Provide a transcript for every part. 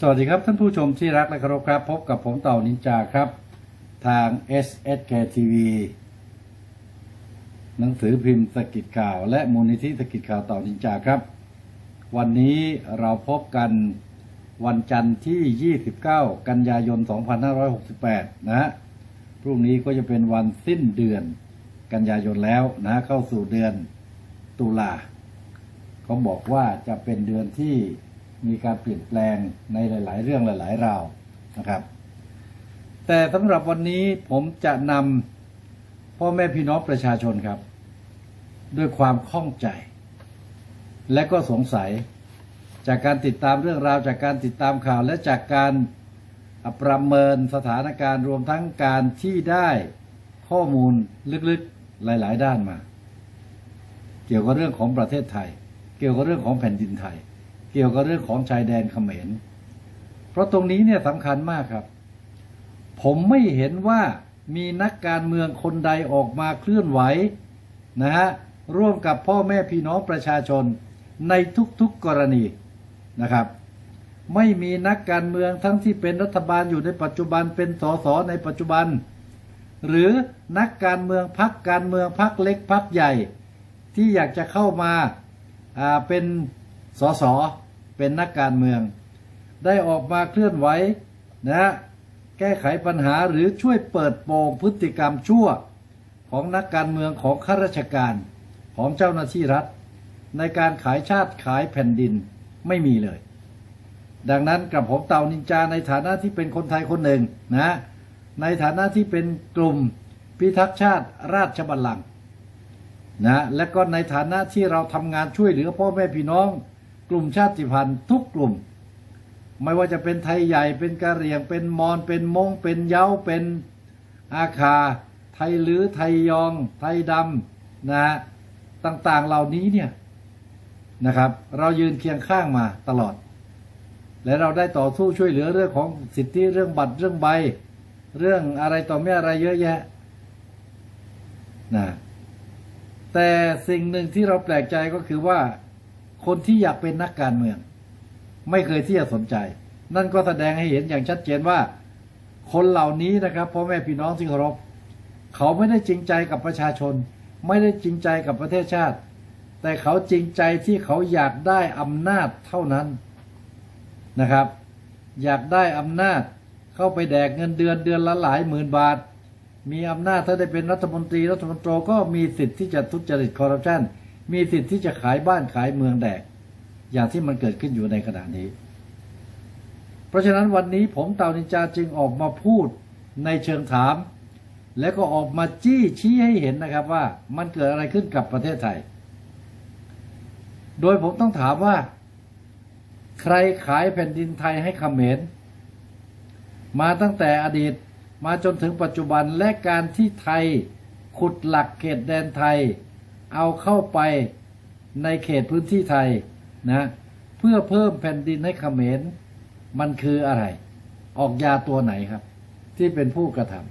สวัสดีครับท่านผู้ชมที่รักและเคารพครับ พบกับผมเต่านินจาครับ ทาง SSK TV หนังสือพิมพ์สกิดข่าว และมูลนิธิสกิดข่าวเต่านินจาครับ วันนี้เราพบกันวันจันทร์ที่ 29 กันยายน 2568 นะฮะพรุ่งนี้ก็จะเป็นวันสิ้นเดือนกันยายนแล้วนะเข้าสู่เดือนตุลาเขาบอกว่าจะเป็นเดือนที่ มีการเปลี่ยนแปลงในหลาย ๆ เรื่องหลาย ๆ ราวนะครับ แต่สำหรับวันนี้ผมจะนำพ่อแม่พี่น้องประชาชนครับ ด้วยความข้องใจ และก็สงสัยจากการติดตามเรื่องราวจากการติดตามข่าวและจากการประเมินสถานการณ์รวมทั้งการที่ได้ข้อมูลลึกๆหลาย ๆ ด้านมา เกี่ยวกับเรื่องของประเทศไทย เกี่ยวกับเรื่องของแผ่นดินไทย เกี่ยวกับเรื่องของชายแดนเขมร เพราะตรงนี้เนี่ยสำคัญมากครับ ผมไม่เห็นว่ามีนักการเมืองคนใดออกมาเคลื่อนไหวนะฮะร่วมกับพ่อแม่พี่น้องประชาชนในทุกๆกรณีนะครับ ไม่มีนักการเมืองทั้งที่เป็นรัฐบาลอยู่ในปัจจุบันเป็นสสในปัจจุบัน หรือนักการเมืองพักการเมืองพักเล็กพักใหญ่ ที่อยากจะเข้ามาอ่าเป็น สสเป็นนักการเมือง ได้ออกมาเคลื่อนไหวนะฮะแก้ไขปัญหาหรือช่วยเปิดโปงพฤติกรรมชั่วของนักการเมืองของข้าราชการของเจ้าหน้าที่รัฐ ในการขายชาติขายแผ่นดินไม่มีเลย ดังนั้นกับผมเต่านินจาในฐานะที่เป็นคนไทยคนหนึ่งนะในฐานะที่เป็นกลุ่มพิทักษ์ชาติราชบัลลังก์นะและก็ในฐานะที่เราทำงานช่วยเหลือพ่อแม่พี่น้อง กลุ่มชาติพันธุ์ทุกกลุ่ม ไม่ว่าจะเป็นไทยใหญ่เป็นกะเหรี่ยง เป็นมอญเป็นมงเป็นเย้าเป็นอาคา ไทยลือไทยยอง ไทยดำนะต่างๆเหล่านี้เนี่ยนะครับ เรายืนเคียงข้างมาตลอด และเราได้ต่อสู้ช่วยเหลือเรื่องของสิทธิเรื่องบัตรเรื่องใบ เรื่องอะไรต่อไม่อะไรเยอะแยะนะแต่สิ่งหนึ่งที่เราแปลกใจก็คือว่า คนที่อยากเป็นนักการเมือง ไม่เคยที่จะสนใจ นั่นก็แสดงให้เห็นอย่างชัดเจนว่า คนเหล่านี้นะครับพ่อแม่พี่น้องที่เคารพเขาไม่ได้จริงใจกับประชาชน ไม่ได้จริงใจกับประเทศชาติ แต่เขาจริงใจที่เขาอยากได้อำนาจเท่านั้นนะครับ อยากได้อำนาจเข้าไปแดกเงินเดือนเดือนละหลายหมื่นบาท มีอำนาจถ้าได้เป็นรัฐมนตรีรัฐมนตรีก็มีสิทธิ์ที่จะทุจริตคอร์รัปชัน มีสิทธิ์ที่จะขายบ้านขายเมืองแดก อย่างที่มันเกิดขึ้นอยู่ในขณะนี้ เพราะฉะนั้นวันนี้ผมเต่านินจาจึงออกมาพูดในเชิงถาม และก็ออกมาจี้ชี้ให้เห็นนะครับว่ามันเกิดอะไรขึ้นกับประเทศไทย โดยผมต้องถามว่า ใครขายแผ่นดินไทยให้เขมรมาตั้งแต่อดีตมาจนถึงปัจจุบันและการที่ไทยขุดหลักเขตแดนไทย เอาเข้าไปในเขตพื้นที่ไทยนะเพื่อเพิ่มแผ่นดินให้เขมรมันคืออะไร ออกยาตัวไหนครับ ที่เป็นผู้กระทำ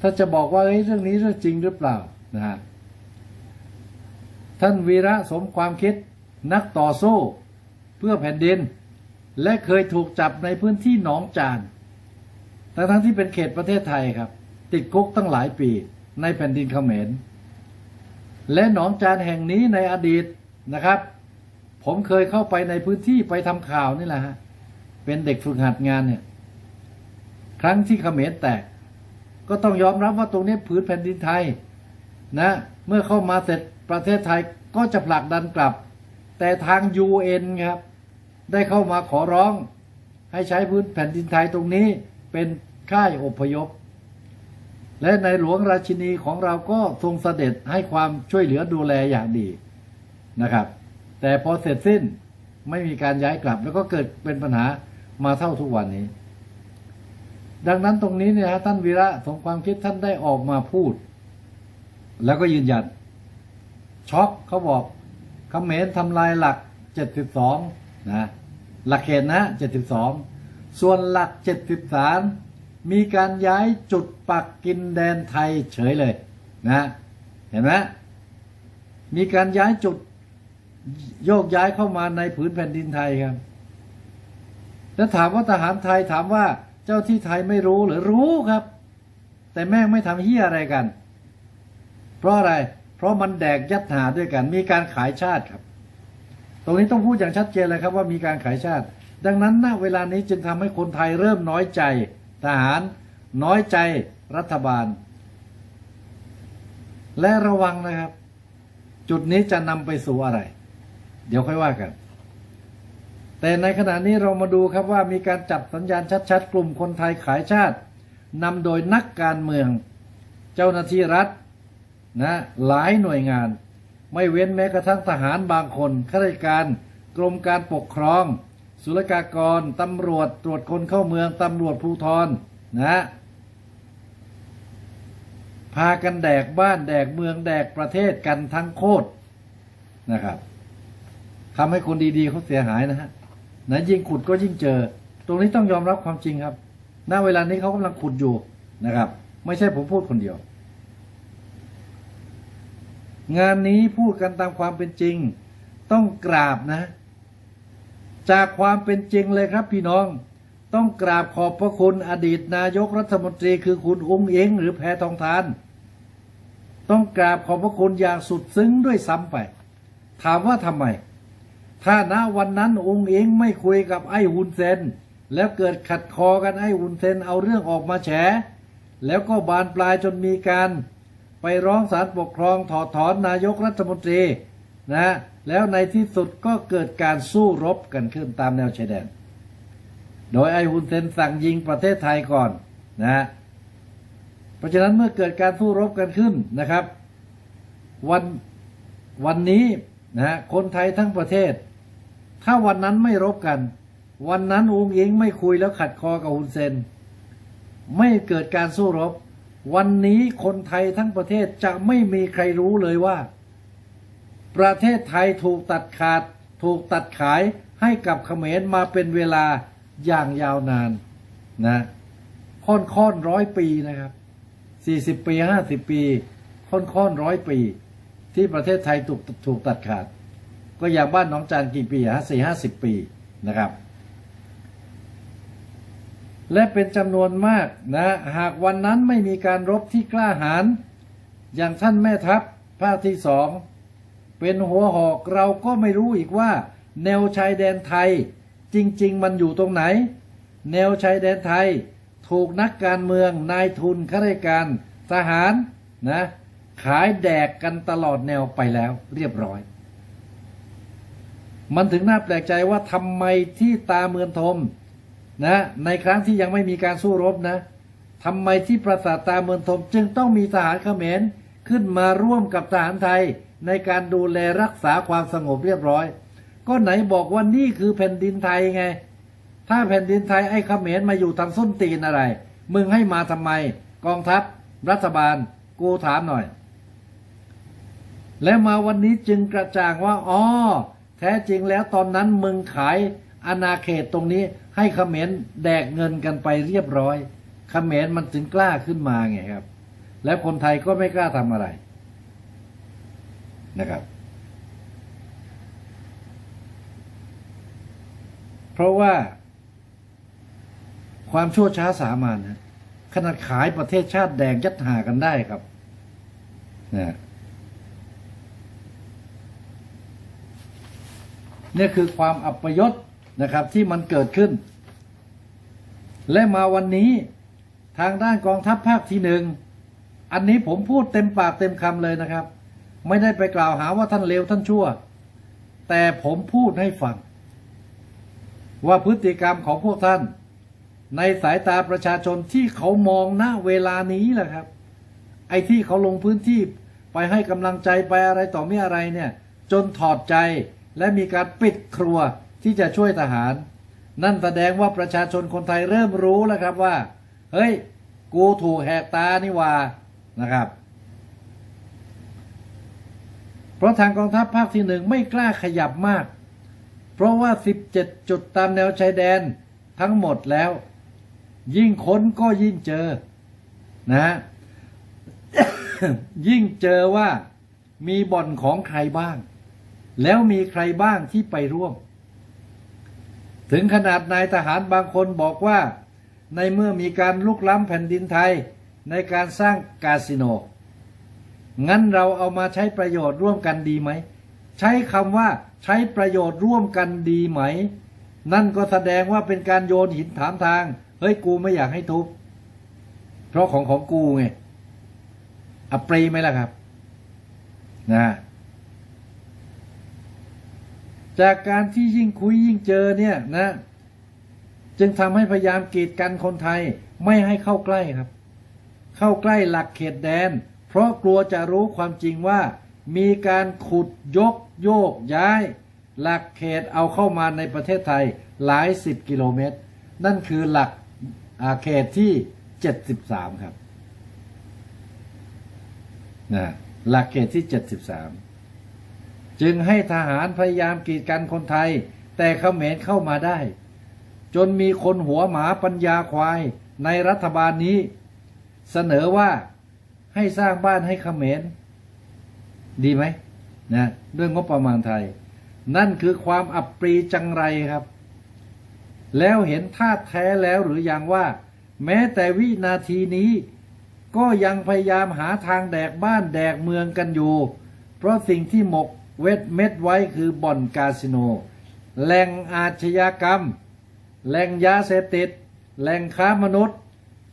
ถ้าจะบอกว่าเรื่องนี้เรื่องจริงหรือเปล่านะฮะท่านวีระสมความคิดนักต่อสู้เพื่อแผ่นดิน และเคยถูกจับในพื้นที่หนองจานทั้งทั้งที่เป็นเขตประเทศไทยครับ ติดคุกตั้งหลายปี ในแผ่นดินเขมร และหนองจานแห่งนี้ในอดีตนะครับ ผมเคยเข้าไปในพื้นที่ไปทำข่าวนี่แหละฮะเป็นเด็กฝึกหัดงานเนี่ย ครั้งที่เขมรแตก ก็ต้องยอมรับว่าตรงนี้ผืนแผ่นดินไทยนะ เมื่อเข้ามาเสร็จประเทศไทยก็จะผลักดันกลับ แต่ทาง UN ครับ ได้เข้ามาขอร้องให้ใช้พื้นแผ่นดินไทยตรงนี้เป็นค่ายอพยพ และในหลวงราชินีของเราก็ทรงเสด็จให้ความช่วยเหลือดูแลอย่างดีนะครับ แต่พอเสร็จสิ้นไม่มีการย้ายกลับ แล้วก็เกิดเป็นปัญหามาเท่าทุกวันนี้ ดังนั้นตรงนี้เนี่ยฮะท่านวีระสมความคิดท่านได้ออกมาพูด แล้วก็ยืนยันช็อกเขาบอกเขมรทำลายหลัก 72 นะ หลักเขตนะ 72 ส่วนหลัก 73 มีการย้ายจุดปักกินแดนไทยเฉยเลยนะเห็นไหมมีการย้ายจุดโยกย้ายเข้ามาในผืนแผ่นดินไทยครับ แล้วถามว่าทหารไทยถามว่าเจ้าที่ไทยไม่รู้หรือรู้ครับ แต่แม่งไม่ทำเฮียอะไรกัน เพราะอะไร เพราะมันแดกยัดหาด้วยกัน มีการขายชาติครับ ตรงนี้ต้องพูดอย่างชัดเจนเลยครับว่ามีการขายชาติ ดังนั้นณเวลานี้จึงทำให้คนไทยเริ่มน้อยใจ ทหารน้อยใจรัฐบาล และระวังนะครับ จุดนี้จะนำไปสู่อะไร เดี๋ยวค่อยว่ากัน แต่ในขณะนี้เรามาดูครับว่ามีการจับสัญญาณชัดๆ กลุ่มคนไทยขายชาตินำโดยนักการเมือง เจ้าหน้าที่รัฐนะหลายหน่วยงาน ไม่เว้นแม้กระทั่งทหารบางคนข้าราชการกรมการปกครอง ศุลกากรตำรวจตรวจคนเข้าเมืองตำรวจภูธรนะพากันแดกบ้านแดกเมืองแดกประเทศกันทั้งโคตรนะครับทำให้คนดีๆเขาเสียหายนะฮะนะยิ่งขุดก็ยิ่งเจอ ตรงนี้ต้องยอมรับความจริงครับ ณ เวลานี้เขากำลังขุดอยู่นะครับ ไม่ใช่ผมพูดคนเดียว งานนี้พูดกันตามความเป็นจริง ต้องกราบนะ จากความเป็นจริงเลยครับพี่น้อง ต้องกราบขอบพระคุณอดีตนายกรัฐมนตรีคือคุณอุ้งเองหรือแพทองทาน ต้องกราบขอบพระคุณอย่างสุดซึ้งด้วยซ้ำไป ถามว่าทำไม ถ้าณวันนั้นองค์เองไม่คุยกับไอ้ฮุนเซนแล้วเกิดขัดคอกันไอ้ฮุนเซนเอาเรื่องออกมาแฉ แล้วก็บานปลายจนมีการ ไปร้องศาลปกครองถอดถอนนายกรัฐมนตรี นะแล้วในที่สุดก็เกิดการสู้รบกันขึ้นตามแนวชายแดน โดยไอฮุนเซนสั่งยิงประเทศไทยก่อนนะเพราะฉะนั้นเมื่อเกิดการสู้รบกันขึ้นนะครับ วันวันนี้นะคนไทยทั้งประเทศ ถ้าวันนั้นไม่รบกัน วันนั้นองค์อิงไม่คุยแล้วขัดคอกับฮุนเซน ไม่เกิดการสู้รบ วันนี้คนไทยทั้งประเทศจะไม่มีใครรู้เลยว่า ประเทศไทยถูกตัดขาด ถูกตัดขายให้กับเขมรมาเป็นเวลาอย่างยาวนานนะค่อนค่อนร้อยปีนะครับสี่สิบปีห้าสิบปี ค่อนค่อนร้อยปี ที่ประเทศไทยถูกถูกตัดขาด ก็อย่างบ้านน้องจานกี่ปีฮะสี่ห้าสิบปีนะครับ และเป็นจำนวนมากนะ หากวันนั้นไม่มีการรบที่กล้าหาญอย่างท่านแม่ทัพภาคที่สอง เป็นหัวหอกเราก็ไม่รู้อีกว่า แนวชายแดนไทย จริง ๆ มันอยู่ตรงไหน แนวชายแดนไทย ถูกนักการเมืองนายทุนข้าราชการทหารนะขายแดกกันตลอดแนวไปแล้วเรียบร้อย มันถึงน่าแปลกใจว่าทำไมที่ตาเมืองทมนะในครั้งที่ยังไม่มีการสู้รบนะทำไมที่ปราสาทตาเมืองทมจึงต้องมีทหารเขมรขึ้นมาร่วมกับทหารไทย ในการดูแลรักษาความสงบเรียบร้อย ก็ไหนบอกว่านี่คือแผ่นดินไทยไง ถ้าแผ่นดินไทยไอ้ขเขมรมาอยู่ทางส้นตีนอะไร มึงให้มาทำไม กองทัพ รัฐบาล กูถามหน่อย แล้วมาวันนี้จึงกระจ่างว่าอ๋อแท้จริงแล้วตอนนั้นมึงขายอาณาเขตตรงนี้ให้ขเขมรแดกเงินกันไปเรียบร้อยขเขมรมันถึงกล้าขึ้นมาไงครับ และคนไทยก็ไม่กล้าทำอะไร นะครับ เพราะว่า ความชั่วช้าสามัญนะขนาดขายประเทศชาติแดงยัดหากันได้ครับนะนี่คือความอัปยศนะครับ ที่มันเกิดขึ้น และมาวันนี้ทางด้านกองทัพภาคที่หนึ่ง อันนี้ผมพูดเต็มปากเต็มคำเลยนะครับ ไม่ได้ไปกล่าวหาว่าท่านเลวท่านชั่ว แต่ผมพูดให้ฟัง ว่าพฤติกรรมของพวกท่าน ในสายตาประชาชนที่เขามองณเวลานี้แหละครับ ไอ้ที่เขาลงพื้นที่ไปให้กำลังใจไปอะไรต่อไม่อะไรเนี่ย จนถอดใจและมีการปิดครัวที่จะช่วยทหาร นั่นแสดงว่าประชาชนคนไทยเริ่มรู้แล้วครับว่า เฮ้ย กูถูกแหกตานี่ว่านะครับ เพราะทางกองทัพภาคที่หนึ่งไม่กล้าขยับมาก เพราะว่า 17 จุดตามแนวชายแดนทั้งหมดแล้ว ยิ่งค้นก็ยิ่งเจอนะยิ่งเจอว่ามีบ่อนของใครบ้าง แล้วมีใครบ้างที่ไปร่วม ถึงขนาดนายทหารบางคนบอกว่า ในเมื่อมีการลุกล้ำแผ่นดินไทยในการสร้างคาสิโน งั้นเราเอามาใช้ประโยชน์ร่วมกันดีไหม ใช้คำว่าใช้ประโยชน์ร่วมกันดีไหม นั่นก็แสดงว่าเป็นการโยนหินถามทาง เฮ้ยกูไม่อยากให้ทุบ เพราะของของกูไงอปรีไหมล่ะครับ นะ จากการที่ยิ่งคุยยิ่งเจอเนี่ยนะ จึงทำให้พยายามกีดกันคนไทยไม่ให้เข้าใกล้ครับ เข้าใกล้หลักเขตแดน เพราะกลัวจะรู้ความจริงว่า มีการขุดยกโยกย้าย หลักเขตเอาเข้ามาในประเทศไทยหลายสิบกิโลเมตร นั่นคือหลักอาเขตที่ 73 ครับนะหลักเขตที่ 73 จึงให้ทหารพยายามกีดกันคนไทย แต่เขมรเข้ามาได้ จนมีคนหัวหมาปัญญาควายในรัฐบาลนี้ เสนอว่า ให้สร้างบ้านให้เขมรดีไหมนะด้วยงบประมาณไทย นั่นคือความอับปรีจังไรครับ แล้วเห็นท่าแท้แล้วหรือยังว่า แม้แต่วินาทีนี้ ก็ยังพยายามหาทางแดกบ้านแดกเมืองกันอยู่ เพราะสิ่งที่หมกเวทเม็ดไว้คือบ่อนคาสิโนแหล่งอาชญากรรมแหล่งยาเสพติดแหล่งค้ามนุษย์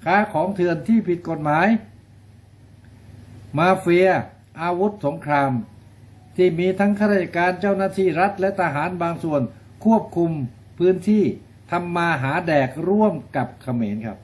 ค้าของเถื่อนที่ผิดกฎหมาย มาเฟีย อาวุธสงคราม ที่มีทั้งข้าราชการเจ้าหน้าที่รัฐและทหารบางส่วนควบคุมพื้นที่ทำมาหาแดกร่วมกับเขมรครับ